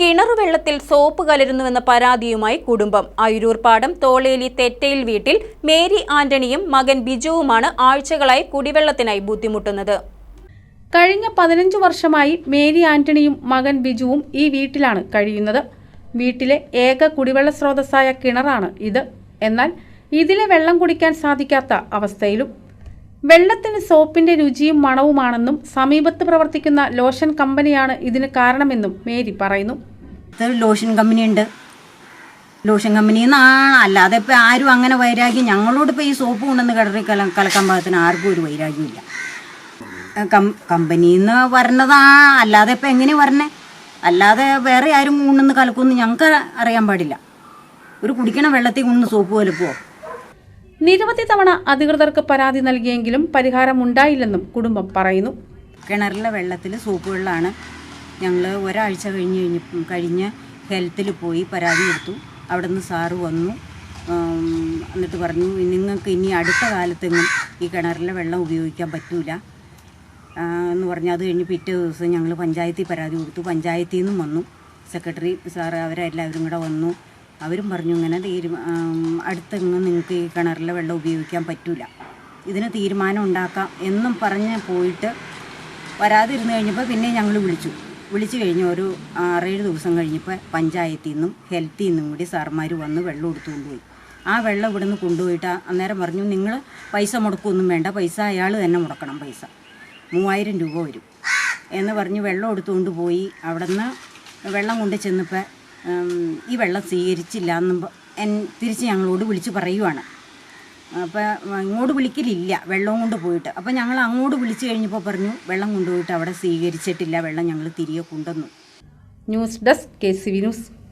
കിണറുവെള്ളത്തിൽ soap കലരുന്നുവെന്ന പരാതിയുമായി കുടുംബം. അയിരൂർപ്പാടം തോളേലി തെറ്റയിൽ വീട്ടിൽ മേരി ആന്റണിയും മകൻ ബിജുവുമാണ് ആഴ്ചകളായി കുടിവെള്ളത്തിനായി ബുദ്ധിമുട്ടുന്നത്. കഴിഞ്ഞ പതിനഞ്ച് വർഷമായി മേരി ആന്റണിയും മകൻ ബിജുവും ഈ വീട്ടിലാണ് കഴിയുന്നത്. വീട്ടിലെ ഏക കുടിവെള്ള സ്രോതസ്സായ കിണറാണ് ഇത്. എന്നാൽ ഇതിലെ വെള്ളം കുടിക്കാൻ സാധിക്കാത്ത അവസ്ഥയിലും വെള്ളത്തിന് സോപ്പിന്റെ രുചിയും മണവുമാണെന്നും സമീപത്ത് പ്രവർത്തിക്കുന്ന ലോഷൻ കമ്പനിയാണ് ഇതിന് കാരണമെന്നും മേരി പറയുന്നു. ലോഷൻ കമ്പനി ഉണ്ട് ലോഷൻ കമ്പനി എന്നാണ് അല്ലാതെ ഇപ്പം ആരും അങ്ങനെ വൈരാഗ്യം ഞങ്ങളോട് ഇപ്പോൾ ഈ സോപ്പ് കൊണ്ടുവന്ന് കിടറി കല കലക്കാൻ പാകത്തിന് ആർക്കും ഒരു വൈരാഗ്യമില്ല കം കമ്പനിയിൽ നിന്ന് അല്ലാതെ ഇപ്പം എങ്ങനെ വരണേ? അല്ലാതെ വേറെ ആരും കൊണ്ടുവന്ന് കലക്കുമെന്ന് ഞങ്ങൾക്ക് അറിയാൻ പാടില്ല. ഒരു കുടിക്കണ വെള്ളത്തിൽ കൊണ്ടുവന്ന് സോപ്പ് കലക്കുമോ നിരവധി തവണ അധികൃതർക്ക് പരാതി നൽകിയെങ്കിലും പരിഹാരം ഉണ്ടായില്ലെന്നും കുടുംബം പറയുന്നു. കിണറിലെ വെള്ളത്തിൽ സൂപ്പ് വെള്ളമാണ്. ഞങ്ങൾ ഒരാഴ്ച കഴിഞ്ഞ് കഴിഞ്ഞ് കഴിഞ്ഞ് ഹെൽത്തിൽ പോയി പരാതി കൊടുത്തു. അവിടെ നിന്ന് സാറ് വന്നു. എന്നിട്ട് പറഞ്ഞു നിങ്ങൾക്ക് ഇനി അടുത്ത കാലത്തെങ്ങും ഈ കിണറിലെ വെള്ളം ഉപയോഗിക്കാൻ പറ്റൂല. എന്ന് പറഞ്ഞ് അത് കഴിഞ്ഞ് പിറ്റേ ദിവസം ഞങ്ങൾ പഞ്ചായത്തിൽ പരാതി കൊടുത്തു. പഞ്ചായത്തിൽ നിന്നും വന്നു. സെക്രട്ടറി സാറ് അവരെല്ലാവരും കൂടെ വന്നു. അവരും പറഞ്ഞു ഇങ്ങനെ തീരുമാ അടുത്തെങ്ങും നിങ്ങൾക്ക് ഈ കിണറിലെ വെള്ളം ഉപയോഗിക്കാൻ പറ്റില്ല ഇതിന് തീരുമാനം ഉണ്ടാക്കാം എന്നും പറഞ്ഞ് പോയിട്ട് വരാതിരുന്ന് കഴിഞ്ഞപ്പോൾ പിന്നെ ഞങ്ങൾ വിളിച്ചു. വിളിച്ചു കഴിഞ്ഞ് ഒരു ആറേഴ് ദിവസം കഴിഞ്ഞപ്പോൾ പഞ്ചായത്തിൽ നിന്നും ഹെൽത്തിൽ നിന്നും കൂടി സാർമാർ വന്ന് വെള്ളം എടുത്തു കൊണ്ടുപോയി ആ വെള്ളം ഇവിടെ നിന്ന് കൊണ്ടുപോയിട്ട് അന്നേരം പറഞ്ഞു നിങ്ങൾ പൈസ മുടക്കൊന്നും വേണ്ട പൈസ അയാൾ തന്നെ മുടക്കണം പൈസ. മൂവായിരം രൂപ വരും. എന്ന് പറഞ്ഞ് വെള്ളം എടുത്തുകൊണ്ട് പോയി. അവിടെ നിന്ന് വെള്ളം കൊണ്ട് ചെന്നപ്പോൾ ഈ വെള്ളം സ്വീകരിച്ചില്ല എന്ന് എൻ- തിരിച്ച് ഞങ്ങളോട് വിളിച്ച് പറയുവാണ്. അപ്പോൾ ഇങ്ങോട്ട് വിളിക്കലില്ല വെള്ളം കൊണ്ട് പോയിട്ട്. അപ്പോൾ ഞങ്ങൾ അങ്ങോട്ട് വിളിച്ചു കഴിഞ്ഞപ്പോൾ പറഞ്ഞു വെള്ളം കൊണ്ടുപോയിട്ട് അവിടെ സ്വീകരിച്ചിട്ടില്ല വെള്ളം ഞങ്ങൾ തിരികെ കൊണ്ടുവന്നു. News desk K C V news.